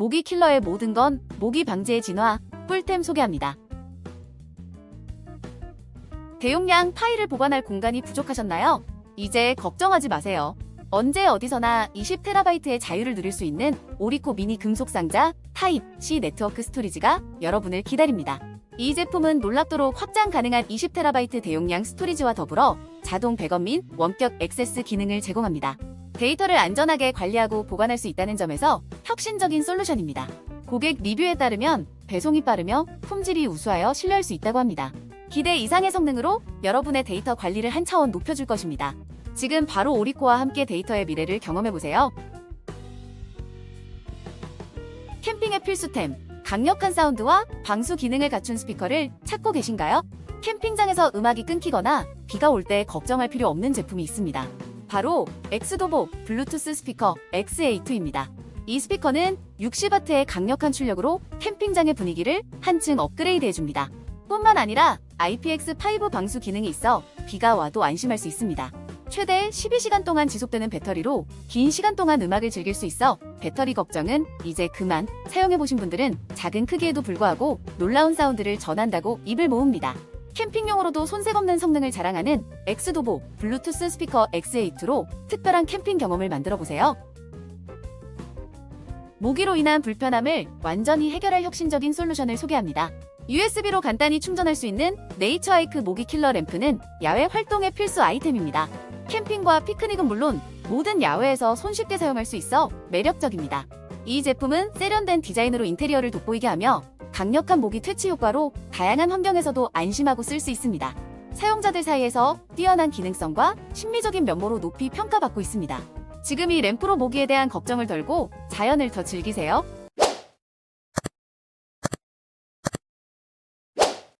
모기 킬러의 모든 건 모기 방지의 진화, 꿀템 소개합니다. 대용량 파일을 보관할 공간이 부족하셨나요? 이제 걱정하지 마세요. 언제 어디서나 20TB의 자유를 누릴 수 있는 오리코 미니 금속 상자 타입 C 네트워크 스토리지가 여러분을 기다립니다. 이 제품은 놀랍도록 확장 가능한 20TB 대용량 스토리지와 더불어 자동 백업 및 원격 액세스 기능을 제공합니다. 데이터를 안전하게 관리하고 보관할 수 있다는 점에서 혁신적인 솔루션입니다. 고객 리뷰에 따르면 배송이 빠르며 품질이 우수하여 신뢰할 수 있다고 합니다. 기대 이상의 성능으로 여러분의 데이터 관리를 한 차원 높여줄 것입니다. 지금 바로 오리코와 함께 데이터의 미래를 경험해보세요. 캠핑의 필수템, 강력한 사운드와 방수 기능을 갖춘 스피커를 찾고 계신가요? 캠핑장에서 음악이 끊기거나 비가 올 때 걱정할 필요 없는 제품이 있습니다. 바로 엑스도보 블루투스 스피커 XA2입니다. 이 스피커는 60W의 강력한 출력으로 캠핑장의 분위기를 한층 업그레이드 해줍니다. 뿐만 아니라 IPX5 방수 기능이 있어 비가 와도 안심할 수 있습니다. 최대 12시간 동안 지속되는 배터리로 긴 시간 동안 음악을 즐길 수 있어 배터리 걱정은 이제 그만 사용해보신 분들은 작은 크기에도 불구하고 놀라운 사운드를 전한다고 입을 모읍니다. 캠핑용으로도 손색 없는 성능을 자랑하는 엑스도보 블루투스 스피커 X8로 특별한 캠핑 경험을 만들어 보세요. 모기로 인한 불편함을 완전히 해결할 혁신적인 솔루션을 소개합니다. USB로 간단히 충전할 수 있는 네이처하이크 모기 킬러 램프는 야외 활동의 필수 아이템입니다. 캠핑과 피크닉은 물론 모든 야외에서 손쉽게 사용할 수 있어 매력적입니다. 이 제품은 세련된 디자인으로 인테리어를 돋보이게 하며 강력한 모기 퇴치 효과로 다양한 환경에서도 안심하고 쓸 수 있습니다. 사용자들 사이에서 뛰어난 기능성과 심미적인 면모로 높이 평가받고 있습니다. 지금 이 램프로 모기에 대한 걱정을 덜고 자연을 더 즐기세요.